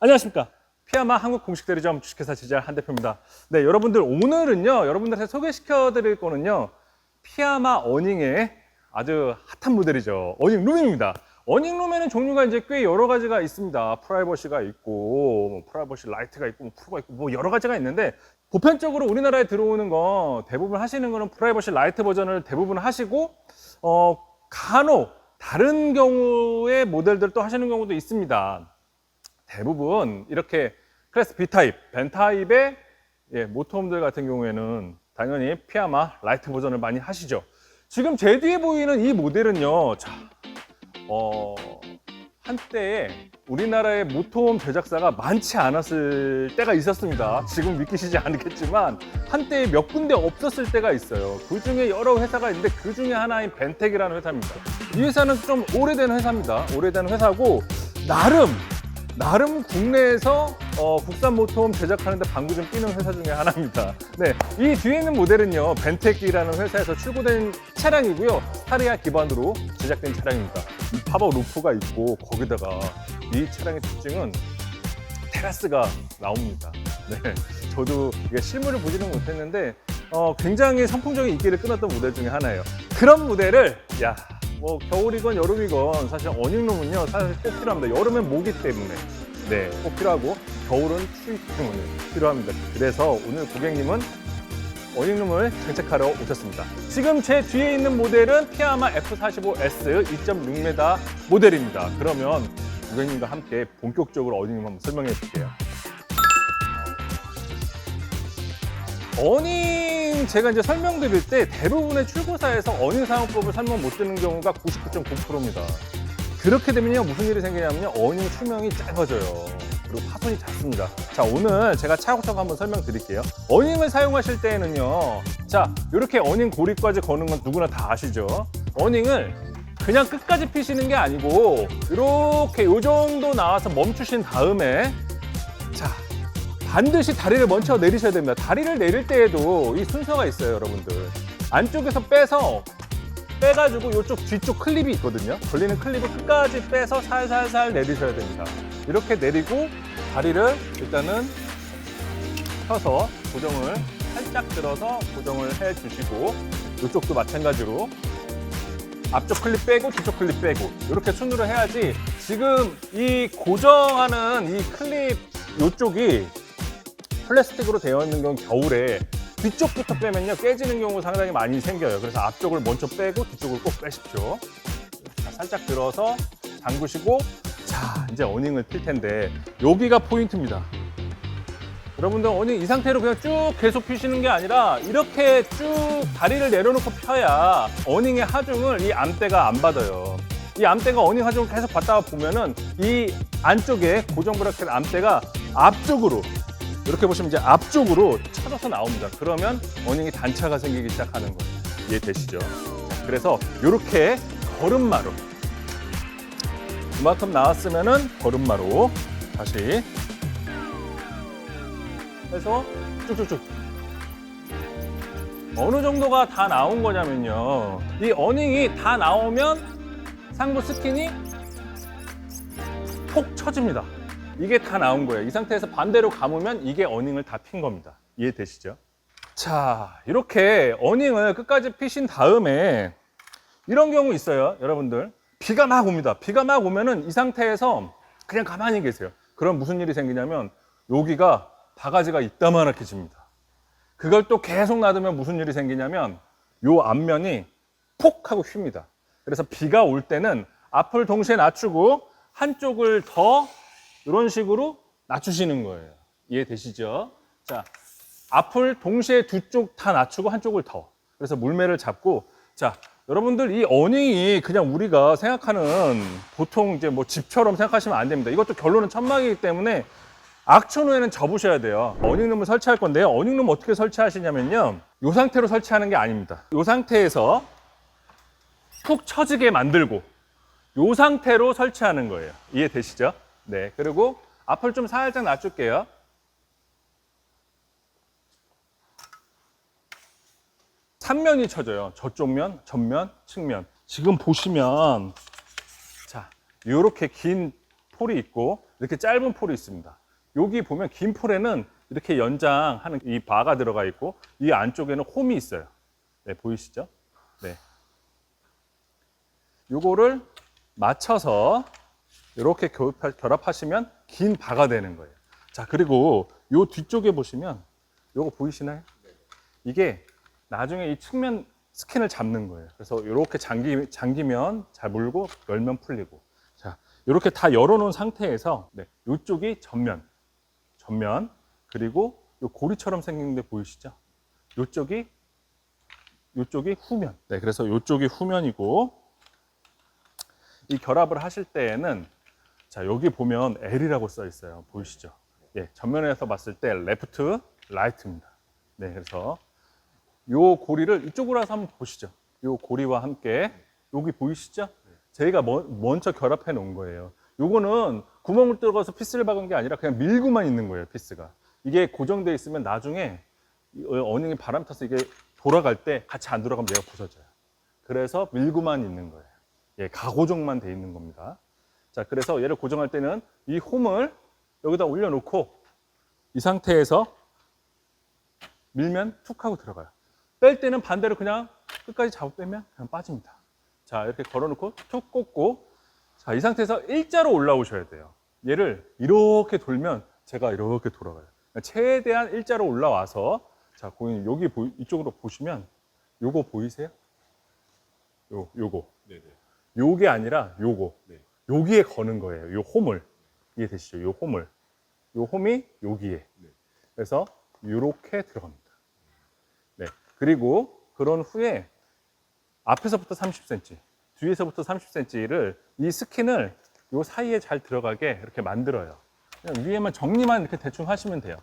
안녕하십니까. 피아마 한국 공식 대리점 주식회사 지지할 한 대표입니다. 네, 여러분들 오늘은요, 여러분들한테 소개시켜 드릴 거는요, 피아마 어닝의 아주 핫한 모델이죠. 어닝 룸입니다. 어닝 룸에는 종류가 이제 꽤 여러 가지가 있습니다. 프라이버시가 있고, 뭐 프라이버시 라이트가 있고, 뭐 프로가 있고, 뭐 여러 가지가 있는데, 보편적으로 우리나라에 들어오는 거 대부분 하시는 거는 프라이버시 라이트 버전을 대부분 하시고, 어, 간혹 다른 경우의 모델들도 하시는 경우도 있습니다. 대부분 이렇게 클래스 B 타입, 벤 타입의 예, 모터홈들 같은 경우에는 당연히 피아마 라이트 버전을 많이 하시죠. 지금 제 뒤에 보이는 이 모델은요, 자, 어, 한때에 우리나라의 모터홈 제작사가 많지 않았을 때가 있었습니다. 지금 믿기시지 않겠지만 한때에 몇 군데 없었을 때가 있어요. 그 중에 여러 회사가 있는데 그 중에 하나인 벤텍이라는 회사입니다. 이 회사는 좀 오래된 회사입니다. 오래된 회사고 나름 나름 국내에서 어, 국산 모터홈 제작하는데 방구 좀 끼는 회사 중에 하나입니다. 네, 이 뒤에 있는 모델은요 벤텍이라는 회사에서 출고된 차량이고요 스타리아 기반으로 제작된 차량입니다. 이 팝업 루프가 있고 거기다가 이 차량의 특징은 테라스가 나옵니다. 네, 저도 이게 실물을 보지는 못했는데 어, 굉장히 선풍적인 인기를 끊었던 모델 중에 하나예요. 그런 모델을 야. 뭐 겨울이건 여름이건 사실 어닝룸은요 사실 꼭 필요합니다. 여름엔 모기 때문에 네, 꼭 필요하고 겨울은 추위 때문에 필요합니다. 그래서 오늘 고객님은 어닝룸을 장착하러 오셨습니다. 지금 제 뒤에 있는 모델은 피아마 F45S 2.6m 모델입니다. 그러면 고객님과 함께 본격적으로 어닝룸 한번 설명해 줄게요. 어닝 제가 이제 설명드릴 때 대부분의 출고사에서 어닝 사용법을 설명 못 드는 경우가 99.9%입니다. 그렇게 되면요 무슨 일이 생기냐면요 어닝 수명이 짧아져요. 그리고 파손이 잦습니다. 자 오늘 제가 차곡차곡 한번 설명드릴게요. 어닝을 사용하실 때에는요 자 이렇게 어닝 고리까지 거는 건 누구나 다 아시죠? 어닝을 그냥 끝까지 피시는 게 아니고 이렇게 요 정도 나와서 멈추신 다음에 자 반드시 다리를 먼저 내리셔야 됩니다. 다리를 내릴 때에도 이 순서가 있어요, 여러분들. 안쪽에서 빼서 빼가지고 이쪽 뒤쪽 클립이 있거든요. 걸리는 클립을 끝까지 빼서 살살살 내리셔야 됩니다. 이렇게 내리고 다리를 일단은 펴서 고정을 살짝 들어서 고정을 해 주시고 이쪽도 마찬가지로 앞쪽 클립 빼고 뒤쪽 클립 빼고 이렇게 순으로 해야지 지금 이 고정하는 이 클립 이쪽이 플라스틱으로 되어 있는 경우 겨울에 뒤쪽부터 빼면요 깨지는 경우 상당히 많이 생겨요. 그래서 앞쪽을 먼저 빼고 뒤쪽을 꼭 빼십시오. 자, 살짝 들어서 잠그시고 자 이제 어닝을 필 텐데 여기가 포인트입니다. 여러분들 어닝 이 상태로 그냥 쭉 계속 피시는 게 아니라 이렇게 쭉 다리를 내려놓고 펴야 어닝의 하중을 이 암대가 안 받아요. 이 암대가 어닝 하중을 계속 받다 보면은 이 안쪽에 고정 브라켓 암대가 앞쪽으로 이렇게 보시면 이제 앞쪽으로 쳐져서 나옵니다. 그러면 어닝이 단차가 생기기 시작하는 거예요. 이해되시죠? 자, 그래서 이렇게 걸음마로 이만큼 나왔으면은 걸음마로 다시 해서 쭉쭉쭉 어느 정도가 다 나온 거냐면요. 이 어닝이 다 나오면 상부 스킨이 톡 쳐집니다. 이게 다 나온 거예요. 이 상태에서 반대로 감으면 이게 어닝을 다 핀 겁니다. 이해되시죠? 자, 이렇게 어닝을 끝까지 피신 다음에 이런 경우 있어요. 여러분들. 비가 막 옵니다. 비가 막 오면은 이 상태에서 그냥 가만히 계세요. 그럼 무슨 일이 생기냐면 여기가 바가지가 이따만하게 집니다. 그걸 또 계속 놔두면 무슨 일이 생기냐면 요 앞면이 폭 하고 휩니다. 그래서 비가 올 때는 앞을 동시에 낮추고 한쪽을 더 이런 식으로 낮추시는 거예요. 이해되시죠? 자, 앞을 동시에 두 쪽 다 낮추고 한쪽을 더. 그래서 물매를 잡고, 자, 여러분들 이 어닝이 그냥 우리가 생각하는 보통 이제 뭐 집처럼 생각하시면 안 됩니다. 이것도 결론은 천막이기 때문에 악천 후에는 접으셔야 돼요. 어닝룸을 설치할 건데요. 어닝룸 어떻게 설치하시냐면요. 이 상태로 설치하는 게 아닙니다. 이 상태에서 푹 처지게 만들고 이 상태로 설치하는 거예요. 이해되시죠? 네. 그리고 앞을 좀 살짝 낮출게요. 삼면이 쳐져요. 저쪽 면, 전면, 측면. 지금 보시면 자, 이렇게 긴 폴이 있고 이렇게 짧은 폴이 있습니다. 여기 보면 긴 폴에는 이렇게 연장하는 이 바가 들어가 있고 이 안쪽에는 홈이 있어요. 네, 보이시죠? 네. 요거를 맞춰서 이렇게 결합하- 결합하시면 긴 바가 되는 거예요. 자, 그리고 요 뒤쪽에 보시면 요거 보이시나요? 이게 나중에 이 측면 스킨을 잡는 거예요. 그래서 이렇게 잠기, 잠기면 잘 물고 열면 풀리고. 자, 이렇게 다 열어놓은 상태에서 네, 이쪽이 전면, 전면 그리고 요 고리처럼 생긴 데 보이시죠? 이쪽이 이쪽이 후면. 네, 그래서 이쪽이 후면이고 이 결합을 하실 때에는 자 여기 보면 L이라고 써 있어요. 보이시죠? 예, 전면에서 봤을 때 레프트, 라이트입니다. 네, 그래서 요 고리를 이쪽으로 와서 한번 보시죠. 요 고리와 함께 여기 보이시죠? 저희가 먼- 먼저 결합해 놓은 거예요. 요거는 구멍을 뚫어서 피스를 박은 게 아니라 그냥 밀고만 있는 거예요, 피스가. 이게 고정돼 있으면 나중에 이 어닝이 바람 타서 이게 돌아갈 때 같이 안 돌아가면 얘가 부서져요. 그래서 밀고만 있는 거예요. 예, 가고정만 돼 있는 겁니다. 자, 그래서 얘를 고정할 때는 이 홈을 여기다 올려놓고 이 상태에서 밀면 툭 하고 들어가요. 뺄 때는 반대로 그냥 끝까지 잡아 빼면 그냥 빠집니다. 자, 이렇게 걸어놓고 툭 꽂고 자, 이 상태에서 일자로 올라오셔야 돼요. 얘를 이렇게 돌면 제가 이렇게 돌아가요. 그러니까 최대한 일자로 올라와서 자, 고객님 여기 보, 이쪽으로 보시면 요거 보이세요? 요, 요거. 네네. 요게 아니라 요거. 네. 여기에 거는 거예요. 요 홈을. 이해되시죠? 요 홈을. 요 홈이 여기에. 네. 그래서 요렇게 들어갑니다. 네. 그리고 그런 후에 앞에서부터 30cm, 뒤에서부터 30cm를 이 스킨을 요 사이에 잘 들어가게 이렇게 만들어요. 그냥 위에만 정리만 이렇게 대충 하시면 돼요.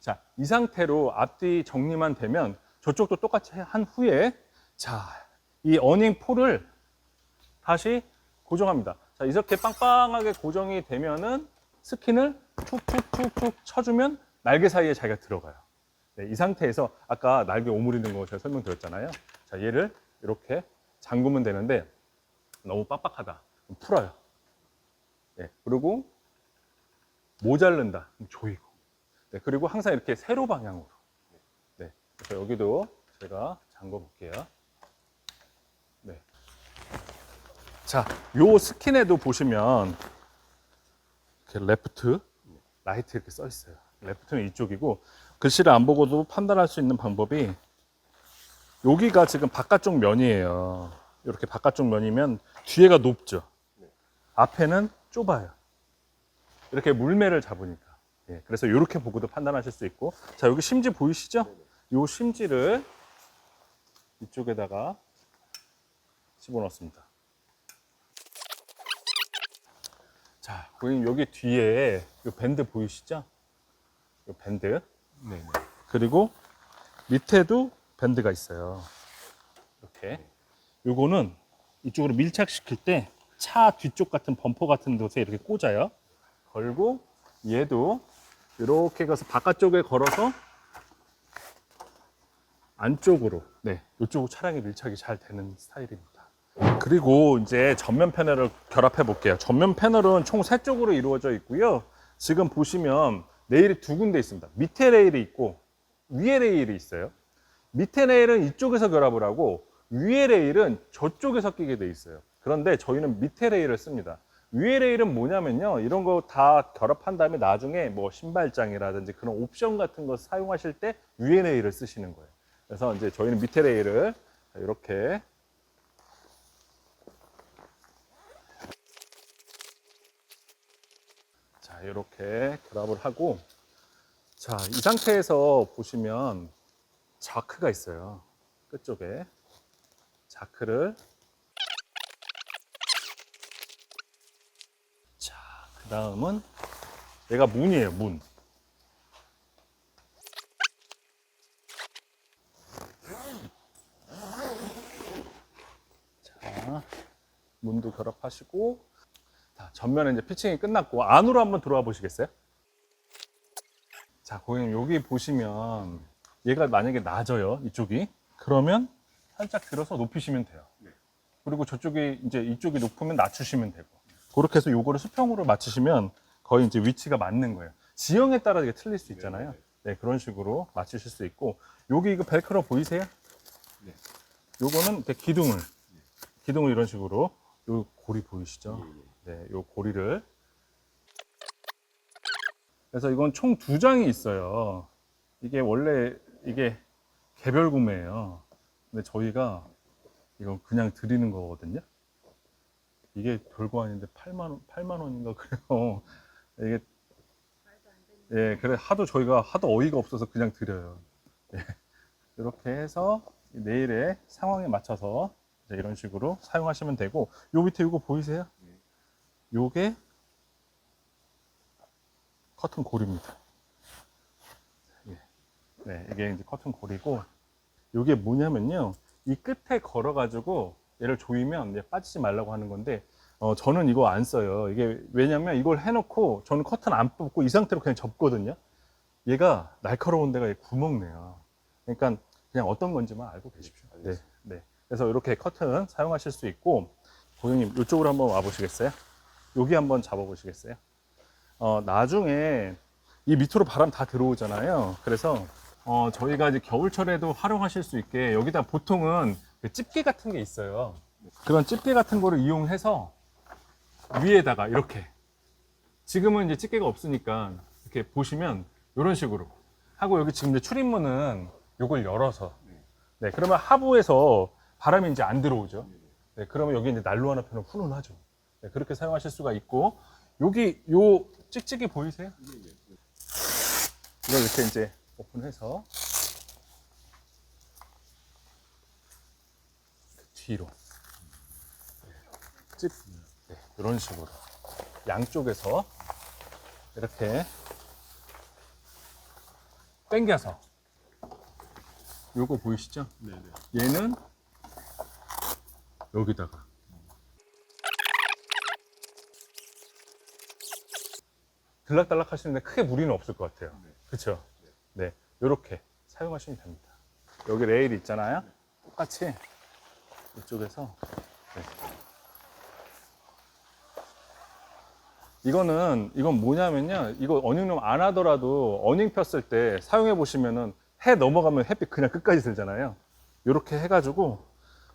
자, 이 상태로 앞뒤 정리만 되면 저쪽도 똑같이 한 후에 자, 이 어닝 폴을 다시 고정합니다. 자, 이렇게 빵빵하게 고정이 되면은 스킨을 툭툭툭툭 쳐주면 날개 사이에 자기가 들어가요. 네, 이 상태에서 아까 날개 오므리는 거 제가 설명드렸잖아요. 자, 얘를 이렇게 잠그면 되는데 너무 빡빡하다. 그럼 풀어요. 네, 그리고 모자른다. 그럼 조이고. 네, 그리고 항상 이렇게 세로 방향으로. 네, 그래서 여기도 제가 잠궈 볼게요. 네. 자, 요 스킨에도 보시면 이렇게 레프트, 라이트 이렇게 써 있어요. 레프트는 이쪽이고 글씨를 안 보고도 판단할 수 있는 방법이 여기가 지금 바깥쪽 면이에요. 이렇게 바깥쪽 면이면 뒤에가 높죠. 앞에는 좁아요. 이렇게 물매를 잡으니까. 예, 그래서 이렇게 보고도 판단하실 수 있고. 자, 여기 심지 보이시죠? 요 심지를 이쪽에다가 집어넣습니다. 자, 고객님 여기 뒤에 요 밴드 보이시죠? 요 밴드. 네네. 그리고 밑에도 밴드가 있어요. 이렇게. 요거는 이쪽으로 밀착시킬 때 차 뒤쪽 같은 범퍼 같은 곳에 이렇게 꽂아요. 걸고 얘도 이렇게 가서 바깥쪽에 걸어서 안쪽으로 네 이쪽 차량에 밀착이 잘 되는 스타일입니다. 그리고 이제 전면 패널을 결합해 볼게요. 전면 패널은 총 세 쪽으로 이루어져 있고요. 지금 보시면 레일이 두 군데 있습니다. 밑에 레일이 있고 위에 레일이 있어요. 밑에 레일은 이쪽에서 결합을 하고 위에 레일은 저쪽에서 끼게 돼 있어요. 그런데 저희는 밑에 레일을 씁니다. 위에 레일은 뭐냐면요. 이런 거 다 결합한 다음에 나중에 뭐 신발장이라든지 그런 옵션 같은 거 사용하실 때 위에 레일을 쓰시는 거예요. 그래서 이제 저희는 밑에 레일을 이렇게 자, 이렇게 결합을 하고 자, 이 상태에서 보시면 자크가 있어요. 끝쪽에. 자크를 자, 그 다음은 얘가 문이에요, 문. 자, 문도 결합하시고 자, 전면에 이제 피칭이 끝났고 안으로 한번 들어와 보시겠어요? 자, 고객님 여기 보시면 얘가 만약에 낮아요, 이쪽이. 그러면 살짝 들어서 높이시면 돼요. 네. 그리고 저쪽이 이제 이쪽이 높으면 낮추시면 되고. 그렇게 해서 요거를 수평으로 맞추시면 거의 이제 위치가 맞는 거예요. 지형에 따라 이게 틀릴 수 있잖아요. 네, 그런 식으로 맞추실 수 있고 여기 이거 벨크로 보이세요? 네. 요거는 이렇게 기둥을 기둥을 이런 식으로 요 고리 보이시죠? 예, 네, 요 고리를 그래서 이건 총 두 장이 있어요. 이게 원래 이게 개별 구매예요. 근데 저희가 이건 그냥 드리는 거거든요. 이게 별거 아닌데 8만 원, 8만 원인가 그래요. 이게 예, 그래 하도 저희가 하도 어이가 없어서 그냥 드려요. 예. 이렇게 해서 내일의 상황에 맞춰서 이런 식으로 사용하시면 되고 요 밑에 이거 보이세요? 요게 커튼 고리입니다. 예. 네, 이게 이제 커튼 고리고 요게 뭐냐면요. 이 끝에 걸어가지고 얘를 조이면 빠지지 말라고 하는 건데 어, 저는 이거 안 써요. 이게 왜냐면 이걸 해놓고 저는 커튼 안 뽑고 이 상태로 그냥 접거든요. 얘가 날카로운 데가 이 구멍 내요. 그러니까 그냥 어떤 건지만 알고 계십시오. 네, 네. 그래서 이렇게 커튼 사용하실 수 있고 고객님 이쪽으로 한번 와보시겠어요? 여기 한번 잡아보시겠어요? 어, 나중에 이 밑으로 바람 다 들어오잖아요. 그래서 어, 저희가 이제 겨울철에도 활용하실 수 있게 여기다 보통은 그 집게 같은 게 있어요. 그런 집게 같은 거를 이용해서 위에다가 이렇게 지금은 이제 집게가 없으니까 이렇게 보시면 이런 식으로 하고 여기 지금 이제 출입문은 이걸 열어서 네 그러면 하부에서 바람이 이제 안 들어오죠. 네 그러면 여기 이제 난로 하나 펴면 훈훈하죠. 네, 그렇게 사용하실 수가 있고 여기 요 찍찍이 보이세요? 이걸 이렇게 이제 오픈해서 뒤로 찝 네, 이런 식으로 양쪽에서 이렇게 당겨서 요거 보이시죠? 네네. 얘는 여기다가 들락달락 하시는데 크게 무리는 없을 것 같아요. 그렇죠? 네, 이렇게 사용하시면 됩니다. 여기 레일 있잖아요. 똑같이 이쪽에서 네. 이거는 이건 뭐냐면요. 이거 어닝룸 안 하더라도 어닝 폈을 때 사용해 보시면은 해 넘어가면 햇빛 그냥 끝까지 들잖아요. 이렇게 해가지고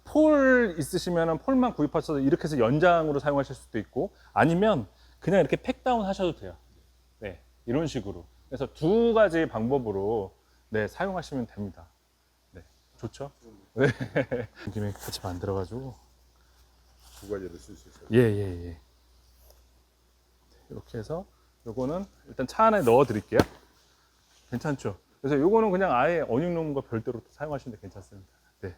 폴 있으시면은 폴만 구입하셔서 이렇게 해서 연장으로 사용하실 수도 있고 아니면 그냥 이렇게 팩다운 하셔도 돼요. 네, 이런 식으로. 그래서 두 가지 방법으로 네, 사용하시면 됩니다. 네, 좋죠? 네. 김에 같이 만들어가지고 두 가지를 쓸 수 있어요. 예, 예, 예. 이렇게 해서 요거는 일단 차 안에 넣어 드릴게요. 괜찮죠? 그래서 요거는 그냥 아예 어닝룸과 별도로 또 사용하시면 괜찮습니다. 네.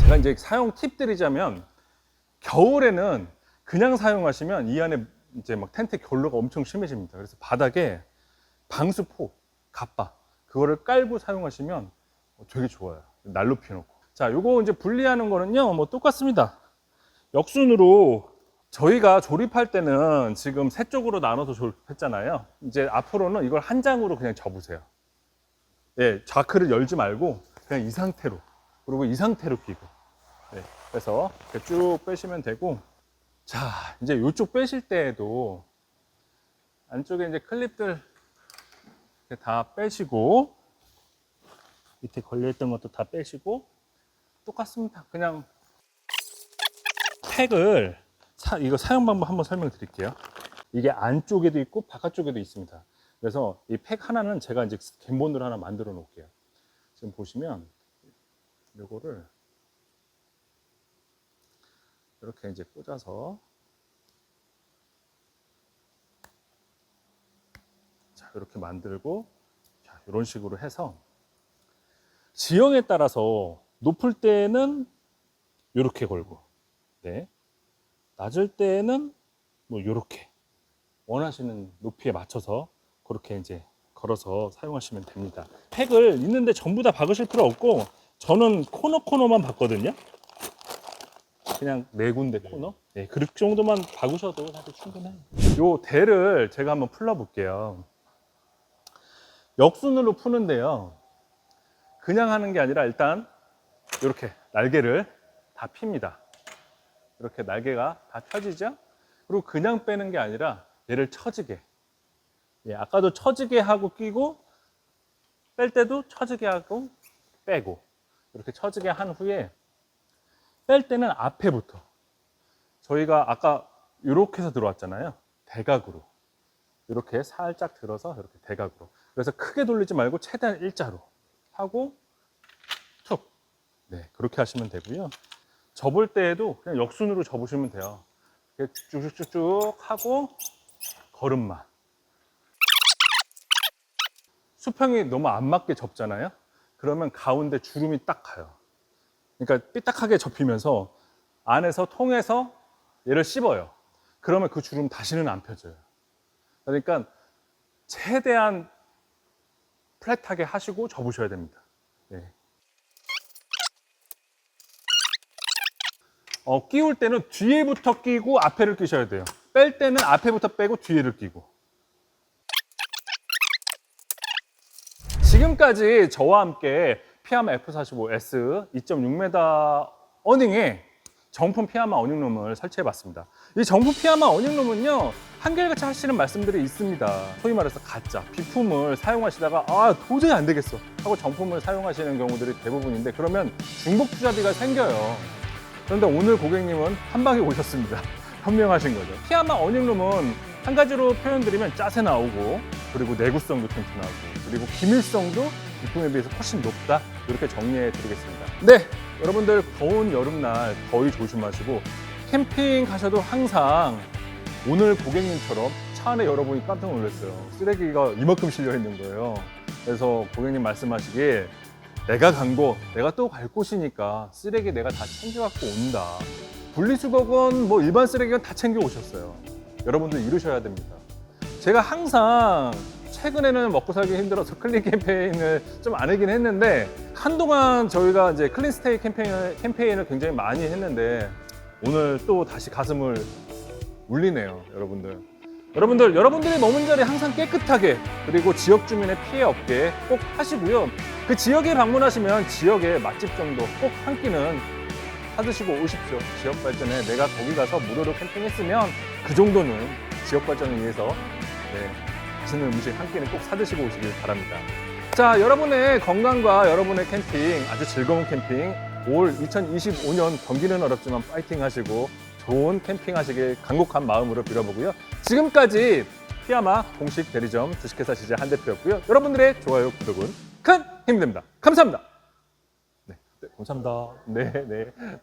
제가 이제 사용 팁 드리자면 겨울에는 그냥 사용하시면 이 안에 이제 막 텐트 결로가 엄청 심해집니다. 그래서 바닥에 방수포, 갑바 그거를 깔고 사용하시면 되게 좋아요. 난로 피워놓고. 자, 요거 이제 분리하는 거는요, 뭐 똑같습니다. 역순으로 저희가 조립할 때는 지금 세 쪽으로 나눠서 조립했잖아요. 이제 앞으로는 이걸 한 장으로 그냥 접으세요. 예, 좌크를 열지 말고 그냥 이 상태로. 그리고 이 상태로 끼고. 네, 그래서 이렇게 쭉 빼시면 되고. 자, 이제 이쪽 빼실 때에도 안쪽에 이제 클립들 다 빼시고 밑에 걸려있던 것도 다 빼시고 똑같습니다. 그냥 팩을 사- 이거 사용 방법 한번 설명드릴게요. 이게 안쪽에도 있고 바깥쪽에도 있습니다. 그래서 이 팩 하나는 제가 이제 갬본으로 하나 만들어 놓을게요. 지금 보시면 요거를 이렇게 이제 꽂아서 자 이렇게 만들고 자 이런 식으로 해서 지형에 따라서 높을 때는 이렇게 걸고 네 낮을 때는 뭐 이렇게 원하시는 높이에 맞춰서 그렇게 이제 걸어서 사용하시면 됩니다. 팩을 있는데 전부 다 박으실 필요 없고 저는 코너 코너만 박거든요. 그냥 네 군데 코너. 네, 그 정도만 박으셔도 사실 충분해요. 요 대를 제가 한번 풀러 볼게요. 역순으로 푸는데요. 그냥 하는 게 아니라 일단 이렇게 날개를 다 핍니다. 이렇게 날개가 다 펴지죠? 그리고 그냥 빼는 게 아니라 얘를 처지게. 예, 아까도 처지게 하고 끼고 뺄 때도 처지게 하고 빼고 이렇게 처지게 한 후에 뺄 때는 앞에부터 저희가 아까 이렇게 해서 들어왔잖아요. 대각으로. 이렇게 살짝 들어서 이렇게 대각으로. 그래서 크게 돌리지 말고 최대한 일자로 하고 툭. 네, 그렇게 하시면 되고요. 접을 때에도 그냥 역순으로 접으시면 돼요. 쭉쭉쭉쭉 하고 걸음만. 수평이 너무 안 맞게 접잖아요. 그러면 가운데 주름이 딱 가요. 그러니까 삐딱하게 접히면서 안에서 통해서 얘를 씹어요. 그러면 그 주름 다시는 안 펴져요. 그러니까 최대한 플랫하게 하시고 접으셔야 됩니다. 네. 어, 끼울 때는 뒤에부터 끼고 앞에를 끼셔야 돼요. 뺄 때는 앞에부터 빼고 뒤에를 끼고. 지금까지 저와 함께 피아마 F45S 2.6m 어닝에 정품 피아마 어닝룸을 설치해 봤습니다. 이 정품 피아마 어닝룸은요, 한결같이 하시는 말씀들이 있습니다. 소위 말해서 가짜, 비품을 사용하시다가, 아, 도저히 안 되겠어. 하고 정품을 사용하시는 경우들이 대부분인데, 그러면 중복 투자비가 생겨요. 그런데 오늘 고객님은 한 방에 오셨습니다. 현명하신 거죠. 피아마 어닝룸은 한 가지로 표현드리면 짜세 나오고, 그리고 내구성도 튼튼하고, 그리고 기밀성도 비품에 비해서 훨씬 높다. 이렇게 정리해 드리겠습니다. 네, 여러분들 더운 여름날 더위 조심하시고 캠핑 가셔도 항상 오늘 고객님처럼 차 안에 열어보니 깜짝 놀랐어요. 쓰레기가 이만큼 실려 있는 거예요. 그래서 고객님 말씀하시길 내가 간 곳, 내가 또 갈 곳이니까 쓰레기 내가 다 챙겨갖고 온다. 분리수거건 뭐 일반 쓰레기건 다 챙겨 오셨어요. 여러분들 이러셔야 됩니다. 제가 항상 최근에는 먹고 살기 힘들어서 클린 캠페인을 좀 안 하긴 했는데 한동안 저희가 이제 클린 스테이 캠페인을, 캠페인을 굉장히 많이 했는데 오늘 또 다시 가슴을 울리네요, 여러분들. 여러분들, 여러분들이 머문 자리 항상 깨끗하게 그리고 지역 주민의 피해 없게 꼭 하시고요. 그 지역에 방문하시면 지역의 맛집 정도 꼭 한 끼는 사드시고 오십시오. 지역 발전에 내가 거기 가서 무료로 캠핑했으면 그 정도는 지역 발전을 위해서 네, 맛있는 음식 한 끼는 꼭 사드시고 오시길 바랍니다. 자, 여러분의 건강과 여러분의 캠핑, 아주 즐거운 캠핑, 올 2025년 경기는 어렵지만 파이팅 하시고 좋은 캠핑 하시길 간곡한 마음으로 빌어보고요. 지금까지 피아마 공식 대리점 주식회사 지재 한대표였고요. 여러분들의 좋아요, 구독은 큰 힘이 됩니다. 감사합니다. 네, 네, 감사합니다. 네, 네.